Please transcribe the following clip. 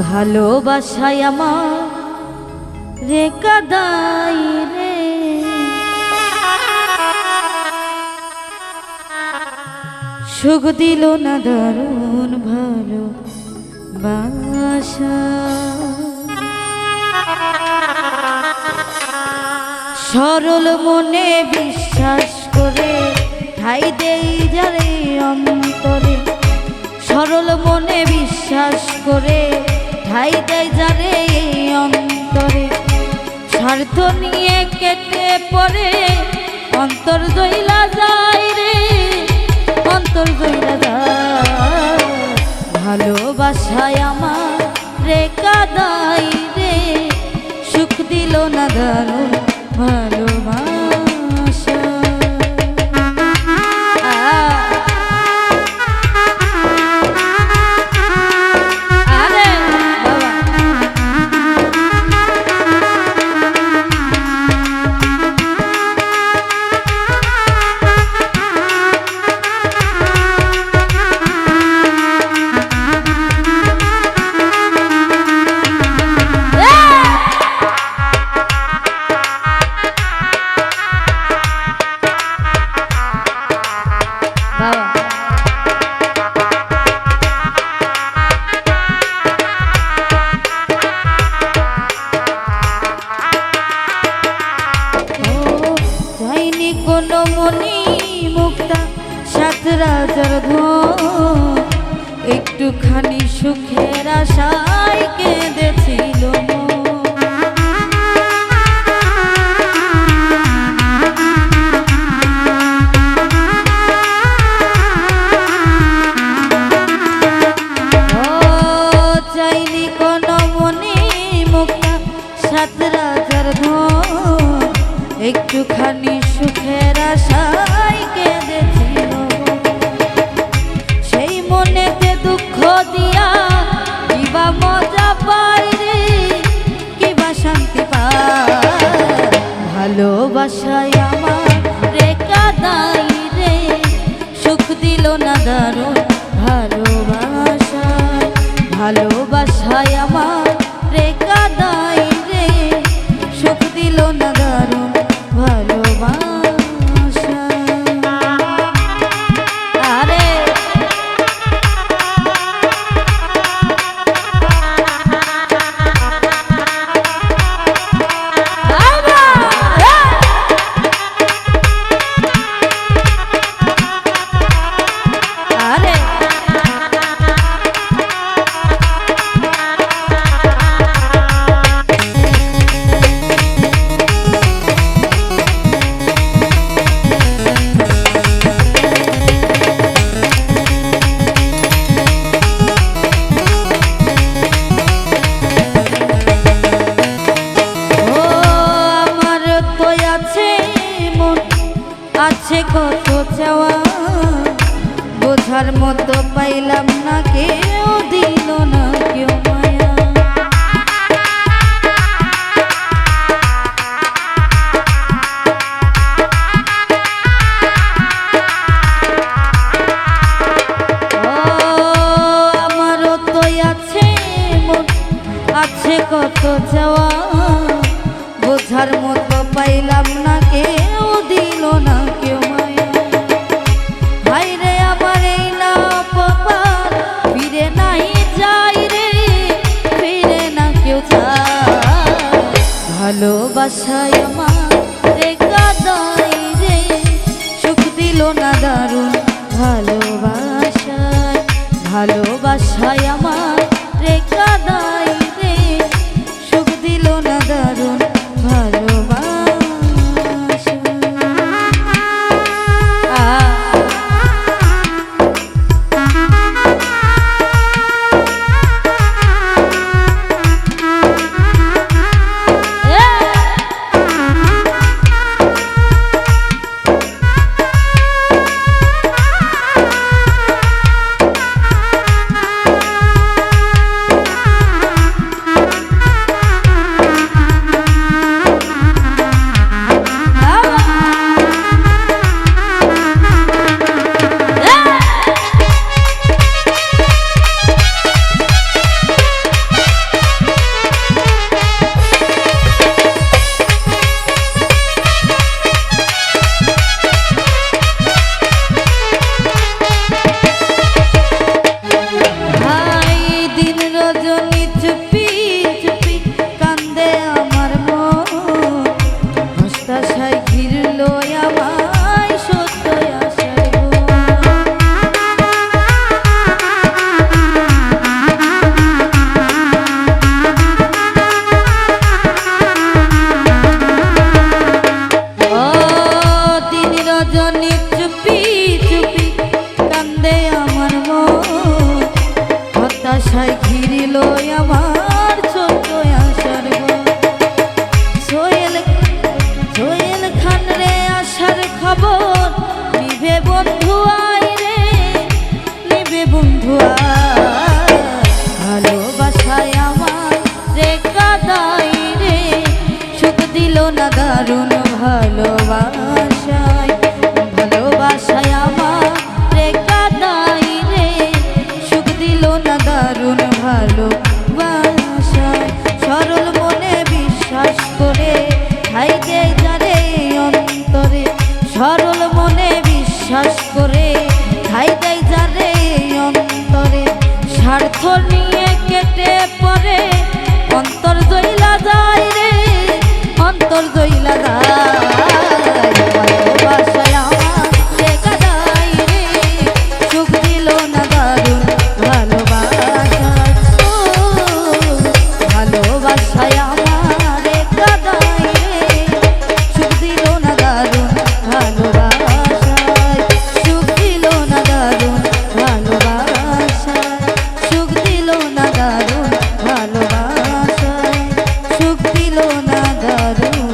ভালোবাসায় আমার রে কাদাই রে। সুখ দিল না দারুণ ভালো বাসা সরল মনে বিশ্বাস করে ঠাই দেই যারে অন্তরে। সরল মনে বিশ্বাস করে ঠাই দেয় যারে অন্তরে। স্বার্থ নিয়ে কেটে পড়ে। অন্তর দইলা যায় রে। অন্তর দইলা যায়। ভালোবাসায় কোনো মনি মুক্তা সাত রাজার একটুখানি সুখের আশায় কেঁদেছিল মুক্তা সাত রাজার একটুখানি সুখের আশায় কেঁদেছিল। সেই মনেতে দুঃখ দিয়া কিবা মজা পাই রে, কিবা শান্তি পায় ভালোবাসায় আমার রে কাদাই রে, সুখ দিল না দারুণ ভালোবাসায় ভালোবাসায় আমার রে কাদাই রে, সুখ দিল না দারুণ ভালোবাসা। বোঝার মতো পাইলাম না কেউ দিল না কেউ ভালোবাসায় আশায় ঘিরিল আমার বিশ্বাস করে হাইতে যারে অন্তরে স্বার্থ নিয়ে না